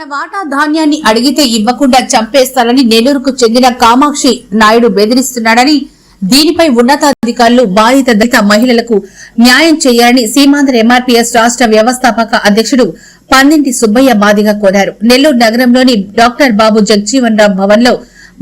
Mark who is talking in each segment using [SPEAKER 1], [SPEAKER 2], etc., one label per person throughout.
[SPEAKER 1] తన వాటా ధాన్యాన్ని అడిగితే ఇవ్వకుండా చంపేస్తానని నెల్లూరుకు చెందిన కామాక్షి నాయుడు బెదిరిస్తున్నాడని దీనిపై ఉన్నతాధికారులు బాధిత దళిత మహిళలకు న్యాయం చేయాలని సీమాంధ్ర ఎంఆర్పీఎస్ రాష్ట్ర వ్యవస్థాపక అధ్యక్షుడు పందింటి సుబ్బయ్య మాదిగా కోరారు. నెల్లూరు నగరంలోని డాక్టర్ బాబు జగ్జీవన్ రామ్ భవన్లో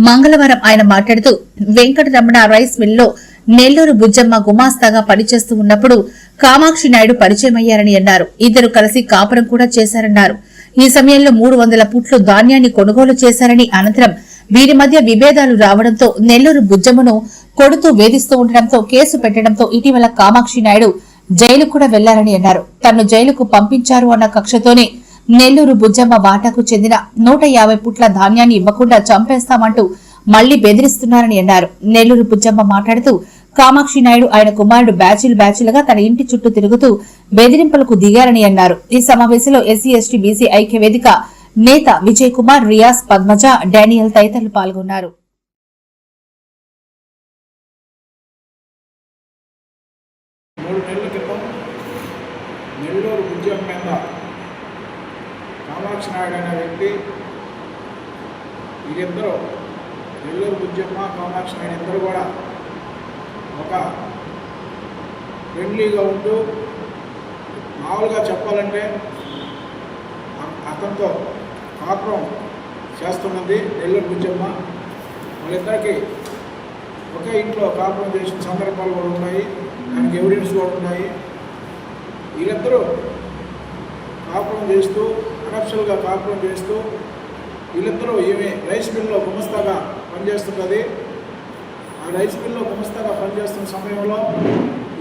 [SPEAKER 1] మంగళవారం ఆయన మాట్లాడుతూ వెంకటరమణ రైస్ మిల్లో నెల్లూరు బుజ్జమ్మ గుమాస్తాగా పనిచేస్తూ ఉన్నప్పుడు కామాక్షి నాయుడు పరిచయమయ్యారని అన్నారు. ఇద్దరు కలిసి కాపురం కూడా చేశారన్నారు. ఈ సమయంలో మూడు వందల పుట్లు ధాన్యాన్ని కొనుగోలు చేశారని అనంతరం వీరి మధ్య విభేదాలు రావడంతో నెల్లూరు బుజ్జమ్మను కొడుతూ వేధిస్తూ ఉండడంతో కేసు పెట్టడంతో ఇటీవల కామాక్షి నాయుడు జైలు కూడా వెళ్ళారని అన్నారు. తను జైలుకు పంపించారు అన్న కక్షతోనే నెల్లూరు బుజ్జమ్మ వాటాకు చెందిన నూట యాభై పుట్ల ధాన్యాన్ని ఇవ్వకుండా చంపేస్తామంటూ మళ్ళీ బెదిరిస్తున్నారని అన్నారు. నెల్లూరు బుజ్జమ్మ మాట్లాడుతూ కామాక్షి నాయుడు ఆయన కుమారుడు బ్యాచిల్ బ్యాచిల్గా తన ఇంటి చుట్టూ తిరుగుతూ బెదిరింపులకు దిగారని అన్నారు. ఈ సమావేశంలో ఎస్సీ ఎస్టీ బీసీ ఐక్య వేదిక నేత విజయ్ కుమార్ రియాజ్ పద్మజ డానియల్ తదితరులు పాల్గొన్నారు.
[SPEAKER 2] నెల్లూరు ఉద్యమం మీద కామాక్షి నాయుడు అనే వ్యక్తి వీరిద్దరూ నెల్లూరు ఉద్యమ కామాక్షి నాయుడు ఇద్దరు కూడా ఒక ఫ్రెండ్లీగా ఉంటూ మామూలుగా చెప్పాలంటే అతనితో కాపురం చేస్తున్నది నెల్లూరు ఉద్యమ వాళ్ళిద్దరికి ఒకే ఇంట్లో కాపురం చేసిన సందర్భాలు కూడా ఉన్నాయి. దానికి ఎవిడెన్స్ కూడా ఉన్నాయి. వీళ్ళిద్దరూ కాపురం చేస్తూ కరప్షన్గా కాపురం చేస్తూ వీళ్ళిద్దరూ ఏమి రైస్ మిల్లో గుమస్తాగా పనిచేస్తున్నది. ఆ రైస్ మిల్లో గుమస్తాగా పనిచేస్తున్న సమయంలో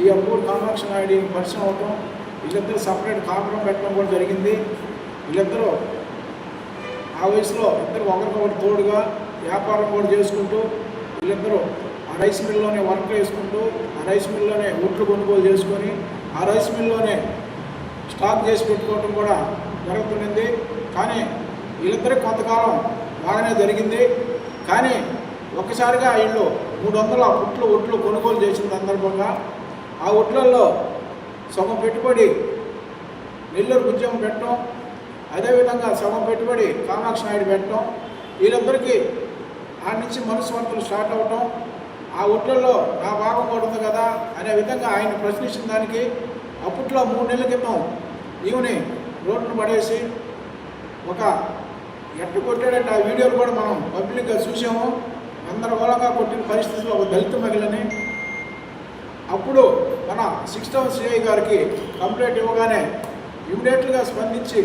[SPEAKER 2] ఈ అబ్బూరు కామాక్షి నాయుడు పరిచయం అవటం వీళ్ళిద్దరూ సపరేట్ కాపురం పెట్టడం కూడా జరిగింది. వీళ్ళిద్దరూ ఆ వయసులో ఇద్దరు ఒకరికొకరు తోడుగా వ్యాపారం కూడా చేసుకుంటూ వీళ్ళిద్దరూ ఆ రైస్ మిల్లోనే వర్క్ చేసుకుంటూ ఆ రైస్ మిల్లోనే ఒట్లు కొనుగోలు చేసుకొని ఆ రైస్ మిల్లోనే స్టాక్ చేసి పెట్టుకోవటం కూడా జరుగుతున్నది. కానీ వీళ్ళిద్దరికి కొంతకాలం బాగానే జరిగింది. కానీ ఒక్కసారిగా వీళ్ళు మూడు వందల ఒట్లు ఒట్లు కొనుగోలు చేసిన సందర్భంగా ఆ ఒట్లల్లో సమ పెట్టుబడి నెల్లూరు ఉద్యమం పెట్టడం అదేవిధంగా సమ పెట్టుబడి కామాక్షి నాయుడు పెట్టడం వీళ్ళందరికీ ఆ నుంచి మనస్వంతులు స్టార్ట్ అవటం ఆ ఒట్లలో నా భాగం కూడా ఉంది కదా అనే విధంగా ఆయన ప్రశ్నించిన దానికి అప్పట్లో మూడు నెలల క్రితం ఈమెని రోడ్డును పడేసి ఒక ఎట్టు కొట్టాడంటే? ఆ వీడియోలు కూడా మనం పబ్లిక్గా చూసాము. గందరగోళంగా కొట్టిన పరిస్థితిలో ఒక దళిత మహిళని అప్పుడు మన సిక్స్టవ్ సిఐ గారికి కంప్లైంట్ ఇవ్వగానే ఇమ్మీడియట్గా స్పందించి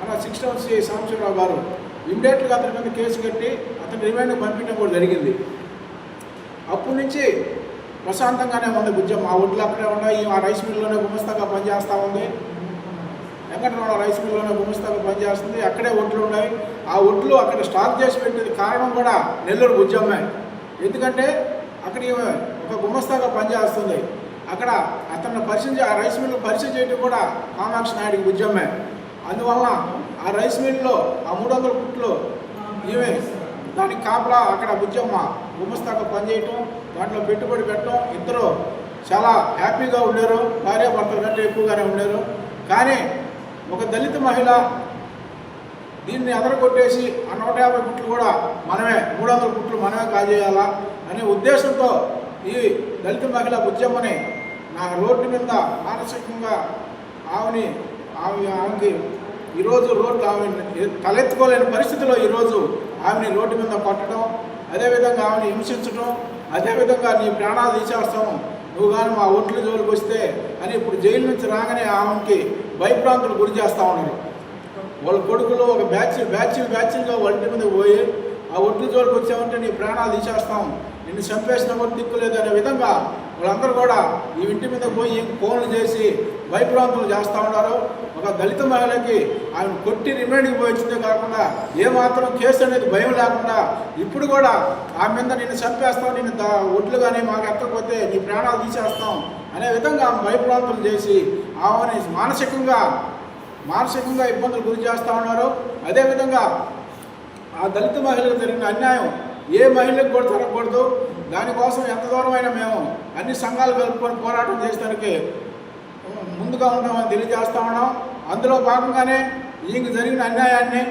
[SPEAKER 2] మన సిక్స్టవ్ సిఐ సాంబశివరావు గారు ఇమ్మీడియట్గా అతని మీద కేసు కట్టి అతని రిమాండ్ పంపించడం కూడా జరిగింది. అప్పటి నుంచి ప్రశాంతంగానే ఉంది. గుజ్జం మా ఒడ్లు అక్కడే ఉన్నాయి. ఆ రైస్ మిల్లోనే గుమస్తాగా పనిచేస్తూ ఉంది. వెంకటరమణ రైస్ మిల్లోనే గుమస్తాలు పనిచేస్తుంది. అక్కడే ఒడ్లు ఉన్నాయి. ఆ ఒడ్లు అక్కడ స్టాక్ చేసి పెట్టేది కారణం కూడా నెల్లూరు బుజ్జమ్మే ఎందుకంటే అక్కడ ఈమె ఒక గుమస్తాగా పనిచేస్తుంది. అక్కడ అతన్ని పరిచయం ఆ రైస్ మిల్లు పరిచయం చేయడం కూడా కామాక్షి నాయుడికి బుజ్జమ్మే అందువల్ల ఆ రైస్ మిల్లులో ఆ మూడు వందల పుట్లు ఈమె దానికి కాపలా అక్కడ బుజ్జమ్మ గుమస్తాగా పనిచేయటం దాంట్లో పెట్టుబడి పెట్టడం ఇద్దరు చాలా హ్యాపీగా ఉండేరు. భార్య భర్తల కంటే ఎక్కువగానే ఉండేరు. కానీ ఒక దళిత మహిళ దీన్ని అదరగొట్టేసి ఆ నూట యాభై గుట్లు కూడా మనమే మూడు వందల గుట్లు మనమే కాజేయాలా అనే ఉద్దేశంతో ఈ దళిత మహిళ ఉద్యమని నా రోడ్డు మీద మానసికంగా ఆమెని ఆమె ఆమెకి ఈరోజు రోడ్డు ఆమె తలెత్తుకోలేని పరిస్థితిలో ఈరోజు ఆమెని రోడ్డు మీద కొట్టడం అదేవిధంగా ఆమెని హింసించడం అదేవిధంగా నీ ప్రాణాలు తీసేస్తాము నువ్వు కానీ మా ఓట్లు జోలికి వస్తే అని ఇప్పుడు జైలు నుంచి రాగానే ఆమెకి భయభ్రాంతులు గురి చేస్తూ ఉన్నారు. వాళ్ళ కొడుకులు ఒక బ్యాచ్ బ్యాచ్ బ్యాచ్లుగా ఒంటి మీద పోయి ఆ ఒడ్లు జోలికి వచ్చామంటే నీ ప్రాణాలు తీసేస్తాం. నిన్ను చంపేసిన కూడా దిక్కులేదు అనే విధంగా వాళ్ళందరూ కూడా ఈ ఇంటి మీద పోయి ఫోన్లు చేసి భయభ్రాంతులు చేస్తూ ఉన్నారు. ఒక దళిత మహిళకి ఆమె కొట్టి రిమైండ్కి పోయించిందే కాకుండా ఏమాత్రం కేసు అనేది భయం లేకుండా ఇప్పుడు కూడా ఆమె మీద నిన్ను చంపేస్తాం నిన్ను ఒడ్లు కానీ మాకు ఎత్తకపోతే నీ ప్రాణాలు తీసేస్తాం అనే విధంగా ఆమె భయభ్రాంతులు చేసి ఆమెని మానసికంగా మానసికంగా ఇబ్బందులు గురి చేస్తూ ఉన్నారు అదేవిధంగా ఆ దళిత మహిళలకు జరిగిన అన్యాయం ఏ మహిళకు కూడా జరగకూడదు. దానికోసం ఎంత దూరమైనా మేము అన్ని సంఘాలు కలుపుకొని పోరాటం చేసడానికి ముందుగా ఉంటామని తెలియజేస్తా ఉన్నాం. అందులో భాగంగానే ఈయనకి జరిగిన అన్యాయాన్ని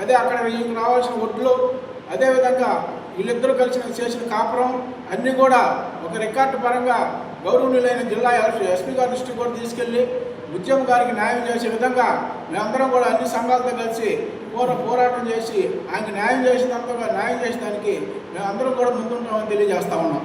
[SPEAKER 2] అదే అక్కడ ఈయనకు రావాల్సిన ఒడ్లు అదేవిధంగా వీళ్ళిద్దరూ కలిసి చేసిన కాపురం అన్నీ కూడా ఒక రికార్డు పరంగా గౌరవనీయులైన జిల్లా ఎస్పీ గారి దృష్టికి కూడా తీసుకెళ్ళి ఉద్యమ గారికి న్యాయం చేసే విధంగా మేమందరం కూడా అన్ని సంఘాలతో కలిసి పోరా పోరాటం చేసి ఆయనకి న్యాయం చేసినంతగా న్యాయం చేసేదానికి మేమందరం కూడా ముందుంటామని తెలియజేస్తా ఉన్నాం.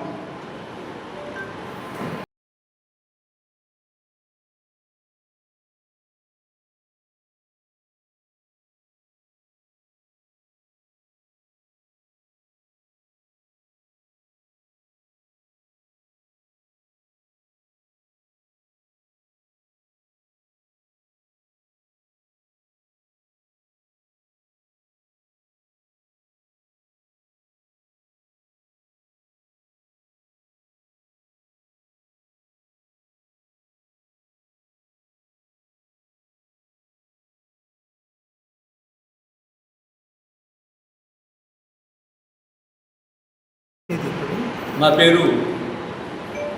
[SPEAKER 3] నా పేరు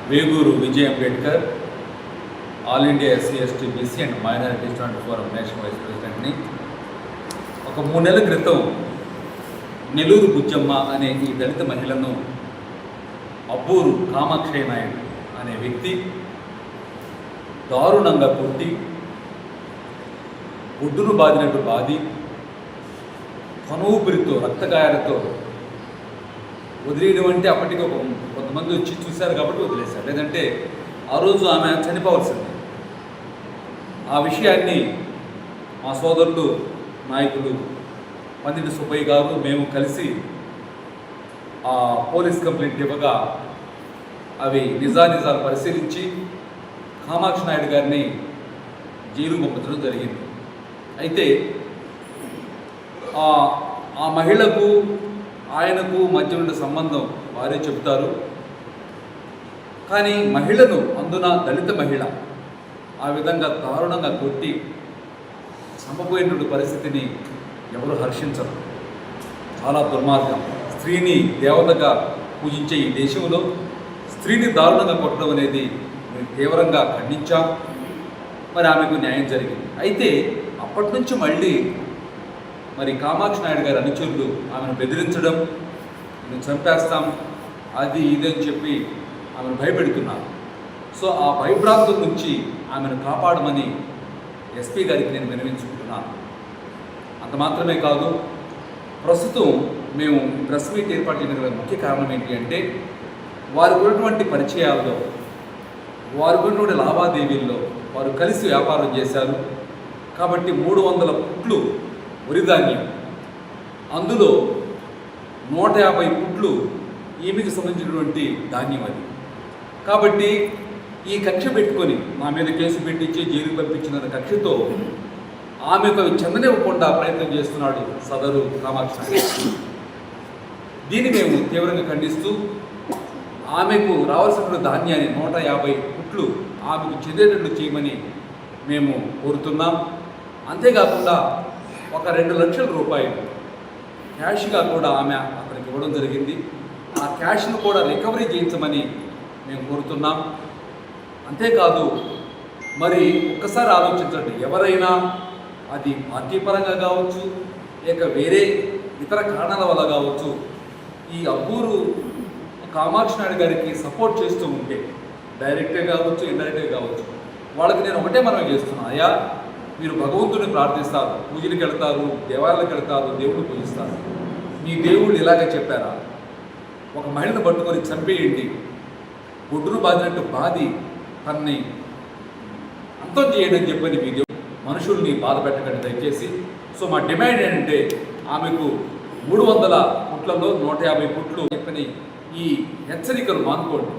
[SPEAKER 3] Veguru Vijay Ambedkar. All India SC ST BC and minority stand forum national vice ప్రెసిడెంట్ని. ఒక మూడు నెలల క్రితం నెల్లూరు బుజ్జమ్మ అనే ఈ దళిత మహిళను అబ్బూరు కామాక్షయ నాయుడు అనే వ్యక్తి దారుణంగా కొట్టి ఒడ్డును బాదినట్టు బాది కనువుపిరితో రక్తగాయాలతో వదిలేయడం అంటే అప్పటికి ఒక కొంతమంది వచ్చి చూశారు కాబట్టి వదిలేశారు. లేదంటే ఆ రోజు ఆమె చనిపోవలసింది. ఆ విషయాన్ని మా సోదరులు నాయకులు పందిటి సుబ్బయ్య గారు మేము కలిసి ఆ పోలీస్ కంప్లైంట్ ఇవ్వగా అవి నిజానిజాలు పరిశీలించి కామాక్షి నాయుడు గారిని జైలు పంపించడం జరిగింది. అయితే ఆ ఆ మహిళకు ఆయనకు మధ్య ఉండే సంబంధం వారే చెబుతారు. కానీ మహిళను అందున దళిత మహిళ ఆ విధంగా దారుణంగా కొట్టి చంపబోయినటువంటి పరిస్థితిని ఎవరు హర్షించరు. చాలా దుర్మార్గం. స్త్రీని దేవతగా పూజించే ఈ దేశంలో స్త్రీని దారుణంగా కొట్టడం అనేది మేము తీవ్రంగా ఖండించాం మరి ఆమెకు న్యాయం జరిగింది. అయితే అప్పటి నుంచి మళ్ళీ మరి కామాక్షి నాయుడు గారి అనుచరులు ఆమెను బెదిరించడం మేము చంపేస్తాం అది ఇది అని చెప్పి ఆమెను భయపెడుతున్నారు. సో ఆ భయభ్రాంతుల నుంచి ఆమెను కాపాడమని ఎస్పీ గారికి నేను వినవించుకుంటున్నాను అంత మాత్రమే కాదు ప్రస్తుతం మేము ప్రెస్ మీట్ ఏర్పాటు చేయడానికి ముఖ్య కారణం ఏంటి అంటే వారికి ఉన్నటువంటి పరిచయాల్లో వారికి ఉన్నటువంటి లావాదేవీల్లో వారు కలిసి వ్యాపారం చేశారు. కాబట్టి మూడు వందల పుట్లు వరి ధాన్యం అందులో నూట యాభై పుట్లు ఈమెకి సంబంధించినటువంటి ధాన్యం అది. కాబట్టి ఈ కక్ష పెట్టుకొని మా మీద కేసు పెట్టించి జైలుకు పంపించిన కక్షతో ఆమెకు చెందనివ్వకుండా ప్రయత్నం చేస్తున్నాడు సదరు కామాక్షి దీన్ని మేము తీవ్రంగా ఖండిస్తూ ఆమెకు రావాల్సిన ధాన్యాన్ని నూట యాభై పుట్లు ఆమెకు చెందేటట్లు చేయమని మేము కోరుతున్నాం. అంతేకాకుండా ఒక రెండు లక్షల రూపాయలు క్యాష్గా కూడా ఆమె అతనికి ఇవ్వడం జరిగింది. ఆ క్యాష్ను కూడా రికవరీ చేయించమని మేము కోరుతున్నాం. అంతేకాదు మరి ఒక్కసారి ఆలోచించండి ఎవరైనా అది పార్టీ పరంగా కావచ్చు లేక వేరే ఇతర కారణాల వల్ల కావచ్చు ఈ అబ్బూరు కామాక్షి నాయుడు గారికి సపోర్ట్ చేస్తూ ఉంటే డైరెక్ట్గా కావచ్చు ఇండైరెక్ట్గా కావచ్చు వాళ్ళకి నేను ఒకటే మనం చేస్తున్నాను అయ్యా మీరు భగవంతుని ప్రార్థిస్తారు పూజలకు వెళ్తారు దేవాలయాలకు వెళ్తారు దేవుడిని పూజిస్తారు. మీ దేవుళ్ళు ఇలాగే చెప్పారా? ఒక మహిళను పట్టుకొని చంపేయండి. ఒడ్డును బాధినట్టు బాధి తన్ని అంతం చేయడం అని చెప్పని మీ దేవుడు మనుషుల్ని బాధ పెట్టకండి దయచేసి. సో మా డిమాండ్ ఏంటంటే ఆమెకు మూడు వందల పుట్లలో నూట యాభై పుట్లు చెప్పని ఈ హెచ్చరికలు మానుకోండి.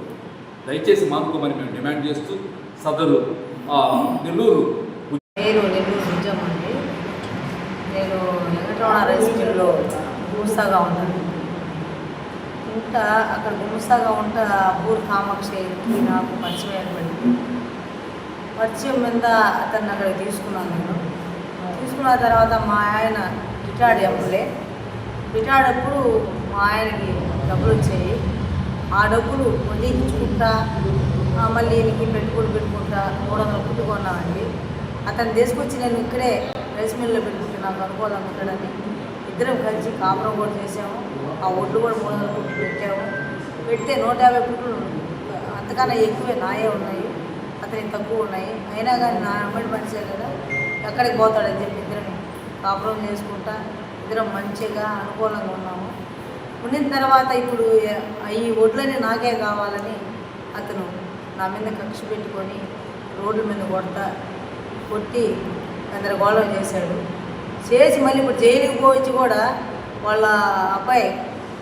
[SPEAKER 3] దయచేసి మానుకోమని మేము డిమాండ్ చేస్తూ సదరు ఆ, నెల్లూరు
[SPEAKER 4] పేరు నెల్లూరు నిజం అండి నేను వెంకటరమణ రైస్ గుమస్తాగా ఉంటాను. ఉంటా అక్కడ గుమస్తాగా ఉంటా ఊరు కామాక్షికి నాకు పరిచయం ఏర్పడింది పరిచయం మీద అతన్ని అక్కడ తీసుకున్నాను నేను. తీసుకున్న తర్వాత మా ఆయన రిటార్డ్ ఎమ్మెల్యే. రిటార్డ్ అప్పుడు మా ఆయనకి డబ్బులు వచ్చాయి. ఆ డబ్బులు వదిలించుకుంటా మళ్ళీ ఈయనకి పెట్టుబడి పెట్టుకుంటా మూడు వందల పుట్టుకున్నామండి అతను తీసుకొచ్చి నేను ఇక్కడే రైస్ మిల్లులో పెట్టుకుంటే నాకు అనుకూలంగా ఉంటాడని ఇద్దరం కలిసి కాపురం కూడా చేసాము ఆ ఒడ్లు కూడా మూడు వందల పుట్లు పెట్టాము. పెడితే నూట యాభై పుట్లు అంతకన్నా ఎక్కువే నాయే ఉన్నాయి. అతని తక్కువ ఉన్నాయి. అయినా కానీ నా అమ్మడి మనిషే కదా ఎక్కడికి పోతాడని చెప్పి ఇద్దరం కాపురం చేసుకుంటా ఇద్దరం మంచిగా అనుకూలంగా ఉన్నాము. ఉండిన తర్వాత ఇప్పుడు ఈ ఒడ్లని నాకే కావాలని అతను నా మీద కక్ష పెట్టుకొని రోడ్ల మీద కొడతా కొట్టి గందరగోళం చేశాడు. చేసి మళ్ళీ ఇప్పుడు జైలుకి పోయించి కూడా వాళ్ళ అబ్బాయి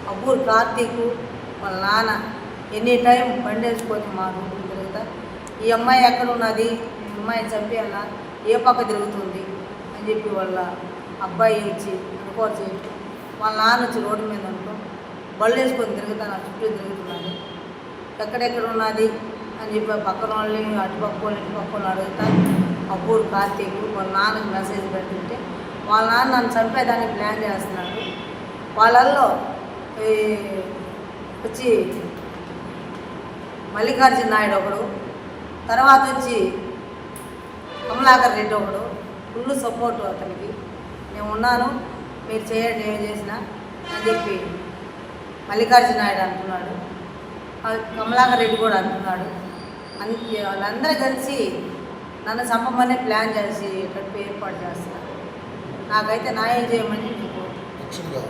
[SPEAKER 4] అబ్బూరు కార్తీక్ వాళ్ళ నాన్న ఎనీ టైం బండి వేసుకొని మా రూట్లు తిరుగుతా. ఈ అమ్మాయి ఎక్కడ ఉన్నది? ఈ అమ్మాయిని చంపేయాలా? ఏ పక్క తిరుగుతుంది? అని చెప్పి వాళ్ళ అబ్బాయి వచ్చి అనుకోవాలి చేయటం వాళ్ళ నాన్న వచ్చి రోడ్డు మీద అనుకో బళ్ళు వేసుకొని తిరుగుతా నా చుట్టూ తిరుగుతున్నాను ఎక్కడెక్కడ ఉన్నది? అని చెప్పి పక్కన వాళ్ళని అటుపక్క వాళ్ళు ఇటుపక్క వాళ్ళు అడుగుతా. అబ్బూరు కార్తీక్ వాళ్ళ నాన్నకి మెసేజ్ పెడుతుంటే వాళ్ళ నాన్న నన్ను చంపేదానికి ప్లాన్ చేస్తున్నాడు. వాళ్ళల్లో ఈ వచ్చి మల్లికార్జున నాయుడు ఒకడు తర్వాత వచ్చి కమలాకర్ రెడ్డి ఒకడు ఫుల్ సపోర్ట్ అతనికి. నేను ఉన్నాను మీరు చేయండి ఏం చేసినా అని చెప్పి మల్లికార్జున నాయుడు అంటున్నాడు. కమలాకర్ రెడ్డి కూడా అంటున్నాడు. అందుకే వాళ్ళందరూ కలిసి నన్ను చంపమనే ప్లాన్ చేసి ట్రిప్ ఏర్పాటు చేస్తున్నారు. నాకైతే న్యాయం చేయమని నీకు
[SPEAKER 2] యాక్చువల్గా